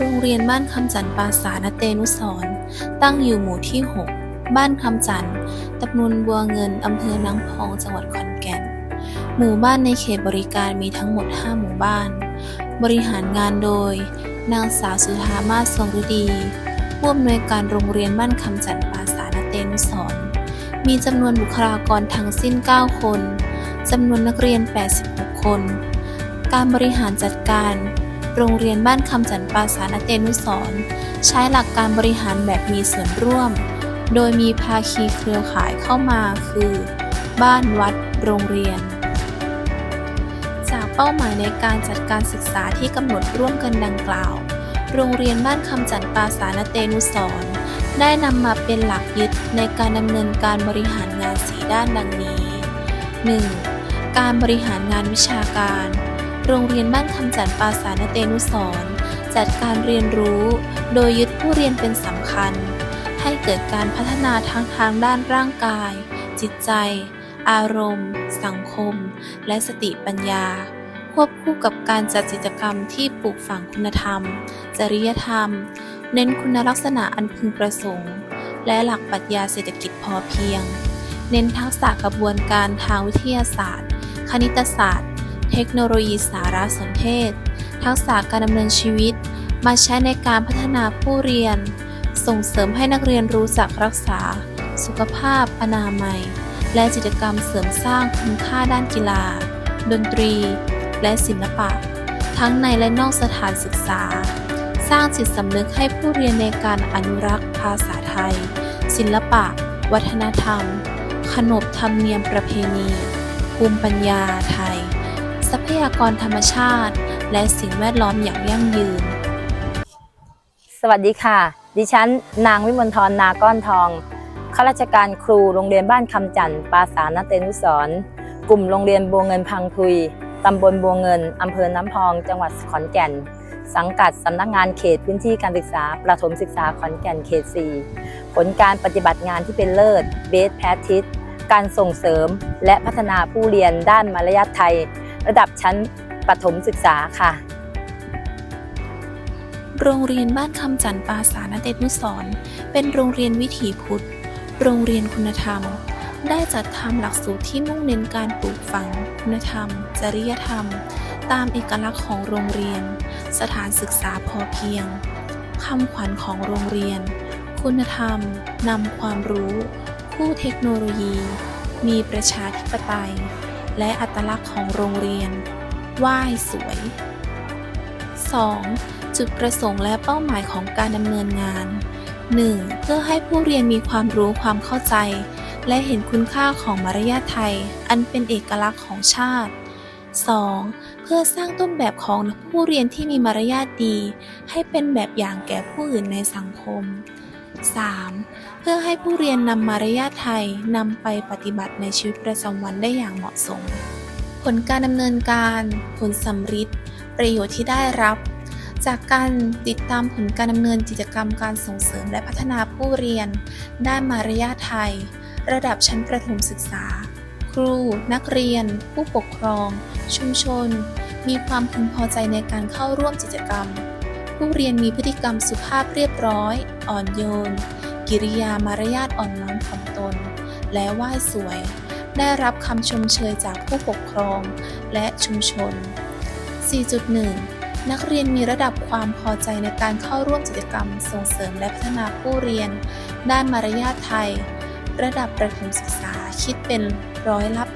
โรงเรียนบ้านคำจันทร์ปราสาทเตนุสรตั้งอยู่หมู่ที่ 6 บ้านคำจันทร์ตำบลบัวเงินอำเภอนางพองจังหวัดขอนแก่น หมู่บ้านในเขตบริการมีทั้งหมด 5 หมู่บ้าน บริหารงานโดย นางสาวสุธามาศทรงฤดี ผู้อำนวยการโรงเรียนบ้านคำจันทร์ปราสาทเตนุสรมีจำนวนบุคลากรทั้งสิ้น 9 คนจำนวนนักเรียน 86 คน การบริหารจัดการ โรงเรียนบ้านคำจันปาสาทเตนุสรณ์ใช้หลักการบริหารแบบมีส่วนร่วม โดยมีภาคีเครือข่ายเข้ามาคือ บ้านวัด โรงเรียน จากเป้าหมายในการจัดการศึกษาที่กำหนดร่วมกันดังกล่าว โรงเรียนบ้านคำจันปาสาทเตนุสรณ์ได้นำมาเป็นหลักยึดในการดำเนินการบริหารงานสีด้านดังนี้ 1. การบริหารงานวิชาการ โรงเรียนบ้านคำจันทร์ปราสาทเตนุสรจัดการเรียนรู้ โดยยึดผู้เรียนเป็นสำคัญ ให้เกิดการพัฒนาทั้งทางด้านร่างกาย จิตใจ อารมณ์ สังคม และสติปัญญา ควบคู่กับการจัดกิจกรรมที่ปลูกฝังคุณธรรม จริยธรรม เน้นคุณลักษณะอันพึงประสงค์ และหลักปรัชญาเศรษฐกิจพอเพียง เน้นทักษะกระบวนการทางวิทยาศาสตร์ คณิตศาสตร์ เทคโนโลยีสารสนเทศ ทักษะการดำเนินชีวิต มาใช้ในการพัฒนาผู้เรียน ส่งเสริมให้นักเรียนรู้จักรักษา สุขภาพ อนามัย และกิจกรรมเสริมสร้างคุณค่าด้านกีฬา ดนตรี และศิลปะ ทั้งในและนอกสถานศึกษา สร้างจิตสำนึกให้ผู้เรียนในการอนุรักษ์ภาษาไทย ศิลปะ วัฒนธรรม ขนบธรรมเนียมประเพณี ภูมิปัญญาไทย ทรัพยากรธรรมชาติ และสิ่งแวดล้อมอย่างยั่งยืน สวัสดีค่ะ ดิฉัน นางวิมลทรนาก้อนทองข้าราชการครูโรงเรียนบ้านคำจันทร์ปราสาทนเตนุสรกลุ่มโรงเรียนบัวเงินพังทุยตำบลบัวเงินอำเภอน้ำพอง จังหวัดขอนแก่น สังกัดสำนักงานเขตพื้นที่การศึกษา ประถมศึกษาขอนแก่นเขต 4 ผลการปฏิบัติงานที่เป็นเลิศเบสแพทิสการส่งเสริม และพัฒนาผู้เรียนด้านมารยาทไทย ระดับชั้นประถมศึกษาค่ะ โรงเรียนบ้านคำจันทร์ปราสาทนเตนุสรณ์เป็นโรงเรียนวิถีพุทธ โรงเรียนคุณธรรม ได้จัดทำหลักสูตรที่มุ่งเน้นการปลูกฝัง คุณธรรม จริยธรรม ตามเอกลักษณ์ของโรงเรียน สถานศึกษาพอเพียงคำขวัญของโรงเรียน คุณธรรมนำความรู้ คู่เทคโนโลยี มีประชาธิปไตย และอัตลักษณ์ของโรงเรียนไหว้สวย 2. จุดประสงค์และเป้าหมายของการดำเนินงาน 1. เพื่อให้ผู้เรียนมีความรู้ความเข้าใจ และเห็นคุณค่าของมารยาทไทย อันเป็นเอกลักษณ์ของชาติ 2. เพื่อสร้างต้นแบบของผู้เรียนที่มีมารยาทดี ให้เป็นแบบอย่างแก่ผู้อื่นในสังคม 3. เพื่อให้ผู้เรียนนำมารยาทไทยนำไปปฏิบัติในชีวิตประจำวันได้อย่างเหมาะสม ผลการดำเนินการ ผลสำฤทธิ์ประโยชน์ที่ได้รับ จากการติดตามผลการดำเนินกิจกรรมการส่งเสริมและพัฒนาผู้เรียน ด้านมารยาทไทย ระดับชั้นประถมศึกษา ครู นักเรียน ผู้ปกครอง ชุมชน มีความพึงพอใจในการเข้าร่วมกิจกรรม ผู้เรียนมีพฤติกรรมสุภาพเรียบร้อย อ่อนโยน กิริยามารยาทอ่อนน้อมถ่อมตน และไหว้สวย ได้รับคำชมเชยจากผู้ปกครองและชุมชน 4.1 นักเรียนมีระดับความพอใจในการเข้าร่วมกิจกรรมส่งเสริมและพัฒนาผู้เรียน ด้านมารยาทไทย ระดับประถมศึกษาคิดเป็นร้อยละ 80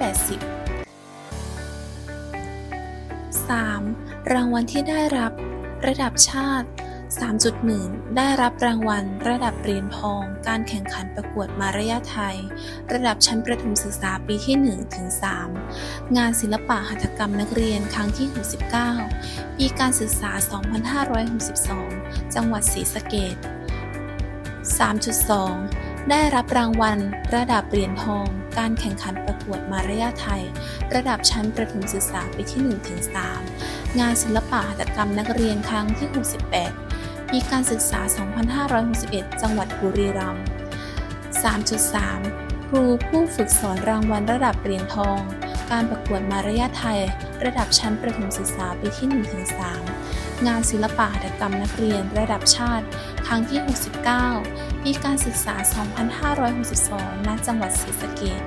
3. รางวัลที่ได้รับ ระดับชาติ 3.1 ได้รับรางวัล ระดับเหรียญทอง การแข่งขันประกวดมารยาทไทย ระดับชั้นประถมศึกษาปีที่1ถึง3งานศิลปะหัตถกรรมนักเรียนครั้งที่ 69 ปีการศึกษา 2562 จังหวัดศรีสะเกษ3.2 ได้รับรางวัล ระดับเหรียญทอง การแข่งขันประกวดมารยาไทย ระดับชั้นประถมศึกษาปีที่1ถึง3งานศิลปะหัตถกรรมนักเรียนครั้งที่ 68 ปีการศึกษา 2561 จังหวัดบุรีรัมย์ 3.3 ครูผู้ฝึกสอนรางวัลระดับเหรียญทอง การประกวดมารยาไทย ระดับชั้นประถมศึกษาปีที่ 1-3 งานศิลปะหัตถกรรมนักเรียนระดับชาติ ครั้งที่ 69 ปีการศึกษา 2562 ณ จังหวัดศรีสะเกษ